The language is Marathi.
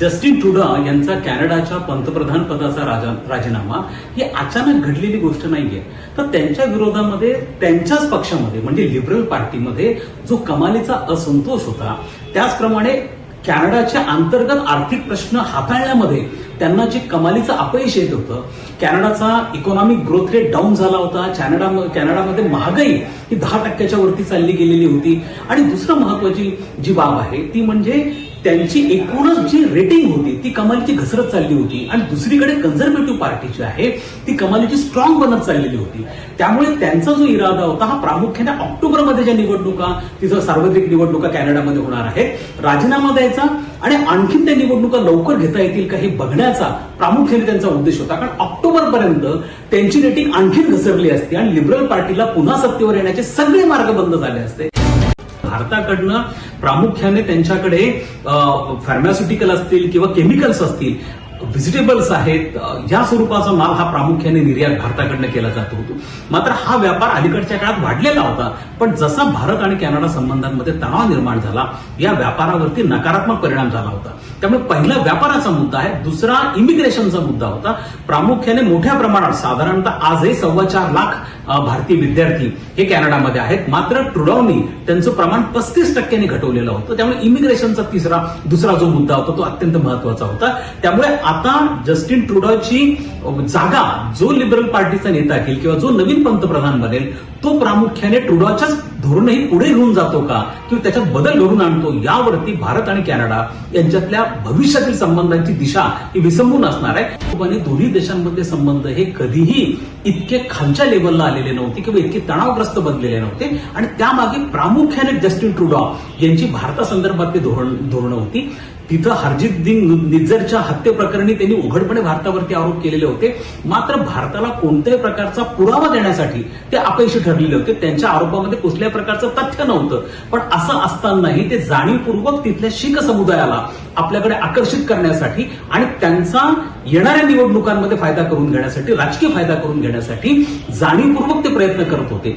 जस्टिन ट्रुडा यांचा कॅनडाच्या पंतप्रधान पदाचा राजा- राजीनामा ही अचानक घडलेली गोष्ट नाहीये. तर त्यांच्या विरोधामध्ये त्यांच्याच पक्षामध्ये म्हणजे लिबरल पार्टीमध्ये जो कमालीचा असंतोष होता त्याचप्रमाणे कॅनडाच्या अंतर्गत आर्थिक प्रश्न हाताळण्यामध्ये त्यांना जे कमालीचं अपयश येत होतं कॅनडाचा इकॉनॉमिक ग्रोथ रेट डाऊन झाला होता कॅनडा कॅनडामध्ये महागाई ही दहा टक्क्याच्या वरती चालली गेलेली होती. आणि दुसरं महत्वाची जी बाब आहे ती म्हणजे त्यांची एकूणच जी रेटिंग होती ती कमालीची घसरत चालली होती. आणि दुसरीकडे कन्झर्वेटिव्ह पार्टी जी आहे ती कमालीची स्ट्रॉंग बनत चाललेली होती. त्यामुळे त्यांचा जो इरादा होता हा प्रामुख्याने ऑक्टोबरमध्ये ज्या निवडणुका तिथं सार्वत्रिक निवडणुका कॅनडामध्ये होणार आहेत राजीनामा द्यायचा आणि आणखीन त्या निवडणुका लवकर घेता येतील का हे बघण्याचा प्रामुख्याने त्यांचा उद्देश होता. कारण ऑक्टोबरपर्यंत त्यांची रेटिंग आणखीन घसरली असती आणि लिबरल पार्टीला पुन्हा सत्तेवर येण्याचे सगळे मार्ग बंद झाले असते. भारताकडनं प्रामुख्याने त्यांच्याकडे फार्मास्युटिकल असतील किंवा केमिकल्स असतील व्हिजिटेबल्स आहेत या स्वरूपाचा माल हा प्रामुख्याने निर्यात भारताकडनं केला जात होतो. मात्र हा व्यापार अलीकडच्या काळात वाढलेला होता. पण जसा भारत आणि कॅनडा संबंधांमध्ये तणाव निर्माण झाला या व्यापारावरती नकारात्मक परिणाम झाला होता. त्यामुळे पहिला व्यापाराचा मुद्दा आहे दुसरा इमिग्रेशनचा मुद्दा होता. प्रामुख्याने मोठ्या प्रमाणात साधारणतः आजही सव्वा चार लाख भारतीय विद्यार्थी हे कॅनडामध्ये आहेत. मात्र ट्रुडॉनी त्यांचं प्रमाण पस्तीस टक्क्यांनी घटवलेलं होतं. त्यामुळे इमिग्रेशनचा तिसरा दुसरा जो मुद्दा होता तो अत्यंत महत्त्वाचा होता. त्यामुळे आता जस्टिन ट्रुडॉची जागा जो लिबरल पार्टीचा नेता घेईल किंवा जो नवीन पंतप्रधान बनेल तो प्रामुख्याने ट्रुडॉच्याच धोरणही पुढे घेऊन जातो का? किंवा त्याच्यात बदल घडून आणतो? यावरती भारत आणि कॅनडा यांच्यातल्या भविष्यातील संबंधांची दिशा ही विसंबून असणार आहे. आणि दोन्ही देशांमधले संबंध हे कधीही इतके खालच्या लेवलला आलेले नव्हते किंवा इतके तणावग्रस्त बनलेले नव्हते. आणि त्यामागे प्रामुख्याने जस्टिन ट्रुडॉ यांची भारतासंदर्भातली धोरण धोरणं होती. तिथं हरजित सिंग निज्जरच्या हत्येप्रकरणी त्यांनी उघडपणे भारतावरती आरोप केलेले होते. मात्र भारताला कोणत्याही प्रकारचा पुरावा देण्यासाठी ते अपयशी ठरलेले होते. त्यांच्या आरोपामध्ये कुठल्याही प्रकारचं तथ्य नव्हतं. पण असं असतानाही ते जाणीवपूर्वक तिथल्या शीख समुदायाला आपल्याकडे आकर्षित करण्यासाठी आणि त्यांचा येणाऱ्या निवडणुकांमध्ये फायदा करून घेण्यासाठी राजकीय फायदा करून घेण्यासाठी जाणीवपूर्वक ते प्रयत्न करत होते.